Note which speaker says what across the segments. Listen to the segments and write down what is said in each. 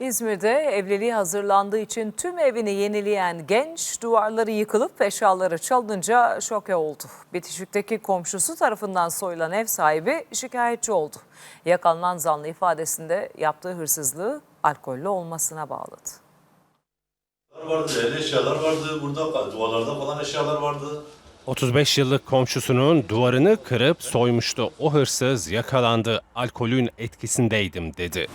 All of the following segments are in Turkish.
Speaker 1: İzmir'de evliliğe hazırlandığı için tüm evini yenileyen genç duvarları yıkılıp eşyaları çalınınca şoke oldu. Bitişik'teki komşusu tarafından soyulan ev sahibi şikayetçi oldu. Yakalanan zanlı ifadesinde yaptığı hırsızlığı alkollü olmasına bağladı.
Speaker 2: vardı, el eşyalar vardı, burada duvarlarda falan eşyalar vardı.
Speaker 3: 35 yıllık komşusunun duvarını kırıp soymuştu. O hırsız yakalandı. Alkolün etkisindeydim dedi.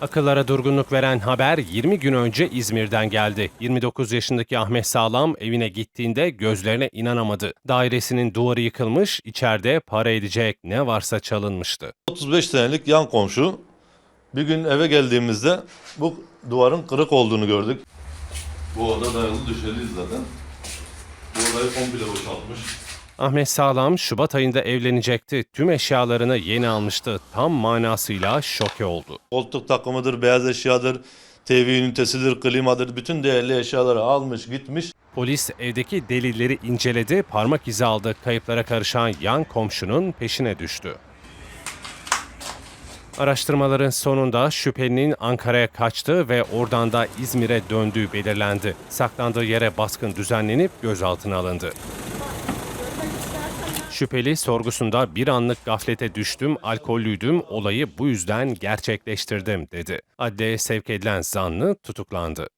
Speaker 3: Akıllara durgunluk veren haber 20 gün önce İzmir'den geldi. 29 yaşındaki Ahmet Sağlam evine gittiğinde gözlerine inanamadı. Dairesinin duvarı yıkılmış, içeride para edecek ne varsa çalınmıştı.
Speaker 2: 35 senelik yan komşu. Bir gün eve geldiğimizde bu duvarın kırık olduğunu gördük. Bu oda dayalı düşeliyiz zaten. Bu odayı komple boşaltmış.
Speaker 3: Ahmet Sağlam Şubat ayında evlenecekti. Tüm eşyalarını yeni almıştı. Tam manasıyla şoke oldu.
Speaker 2: Koltuk takımıdır, beyaz eşyadır, TV ünitesidir, klimadır. Bütün değerli eşyaları almış gitmiş.
Speaker 3: Polis evdeki delilleri inceledi, parmak izi aldı. Kayıplara karışan yan komşunun peşine düştü. Araştırmaların sonunda şüphelinin Ankara'ya kaçtığı ve oradan da İzmir'e döndüğü belirlendi. Saklandığı yere baskın düzenlenip gözaltına alındı. Şüpheli sorgusunda bir anlık gaflete düştüm, alkollüydüm, olayı bu yüzden gerçekleştirdim dedi. Adliyeye sevk edilen zanlı tutuklandı.